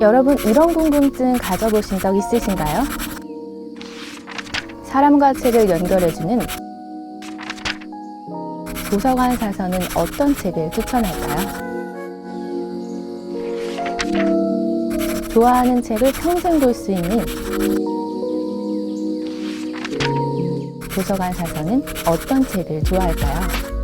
여러분 이런 궁금증 가져보신 적 있으신가요? 사람과 책을 연결해주는 도서관 사서는 어떤 책을 추천할까요? 좋아하는 책을 평생 볼 수 있는 도서관 사서는 어떤 책을 좋아할까요?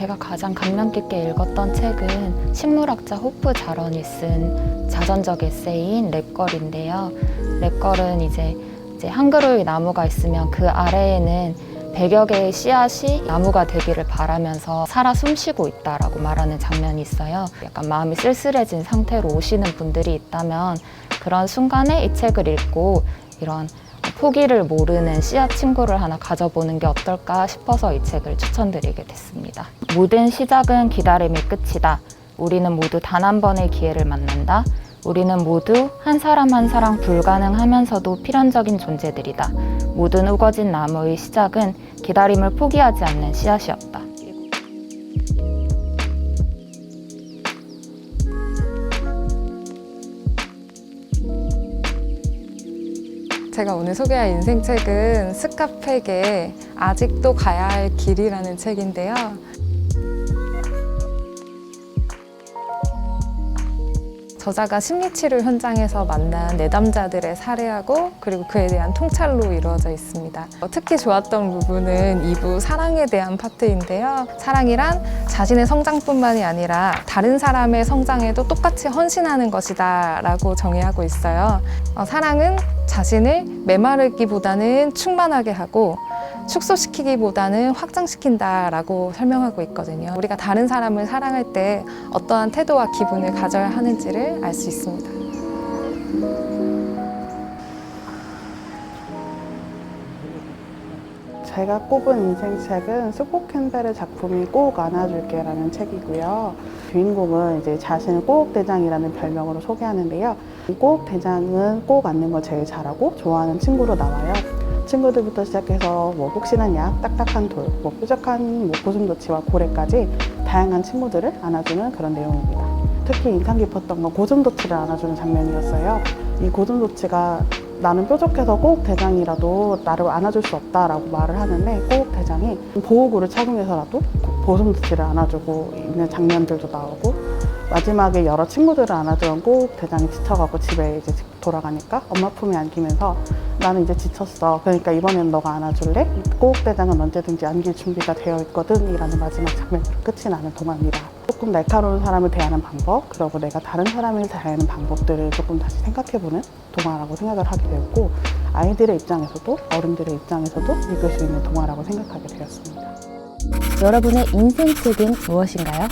제가 가장 감명 깊게 읽었던 책은 식물학자 호프 자런이 쓴 자전적 에세이인 랩걸인데요. 랩걸은 이제, 이제 한 그루의 나무가 있으면 그 아래에는 100여 개의 씨앗이 나무가 되기를 바라면서 살아 숨쉬고 있다라고 말하는 장면이 있어요. 약간 마음이 쓸쓸해진 상태로 오시는 분들이 있다면 그런 순간에 이 책을 읽고 이런 포기를 모르는 씨앗 친구를 하나 가져보는 게 어떨까 싶어서 이 책을 추천드리게 됐습니다. 모든 시작은 기다림의 끝이다. 우리는 모두 단 한 번의 기회를 만난다. 우리는 모두 한 사람 한 사람 불가능하면서도 필연적인 존재들이다. 모든 우거진 나무의 시작은 기다림을 포기하지 않는 씨앗이었다. 제가 오늘 소개할 인생책은 스카펙의 아직도 가야 할 길이라는 책인데요. 저자가 심리치료 현장에서 만난 내담자들의 살해하고 그리고 그에 대한 통찰로 이루어져 있습니다. 어, 특히 좋았던 부분은 2부 사랑에 대한 파트인데요. 사랑이란 자신의 성장뿐만이 아니라 다른 사람의 성장에도 똑같이 헌신하는 것이다 라고 정의하고 있어요. 어, 사랑은 자신을 메마르기보다는 충만하게 하고 축소시키기보다는 확장시킨다라고 설명하고 있거든요. 우리가 다른 사람을 사랑할 때 어떠한 태도와 기분을 가져야 하는지를 알 수 있습니다. 제가 꼽은 인생책은 스포 캠벨의 작품이 꼭 안아줄게라는 책이고요. 주인공은 이제 자신을 꼭 대장이라는 별명으로 소개하는데요. 이꼭 대장은 꼭 안는 걸 제일 잘하고 좋아하는 친구로 나와요. 친구들부터 시작해서 뭐 혹시나 약, 딱딱한 돌, 뭐 뾰족한 뭐 고슴도치와 고래까지 다양한 친구들을 안아주는 그런 내용입니다. 특히 인상 깊었던 건 고슴도치를 안아주는 장면이었어요. 이 고슴도치가 나는 뾰족해서 꼭 대장이라도 나를 안아줄 수 없다라고 말을 하는데 꼭 대장이 보호구를 착용해서라도 고슴도치를 안아주고 있는 장면들도 나오고 마지막에 여러 친구들을 안아주면 꼭 대장이 지쳐가고 집에 이제 돌아가니까 엄마 품에 안기면서 나는 이제 지쳤어. 그러니까 이번엔 너가 안아줄래? 꼭 대장은 언제든지 안길 준비가 되어 있거든. 이라는 마지막 장면으로 끝이 나는 동화입니다. 조금 날카로운 사람을 대하는 방법, 그리고 내가 다른 사람을 대하는 방법들을 조금 다시 생각해보는 동화라고 생각을 하게 되었고, 아이들의 입장에서도 어른들의 입장에서도 읽을 수 있는 동화라고 생각하게 되었습니다. 여러분의 인생책은 무엇인가요?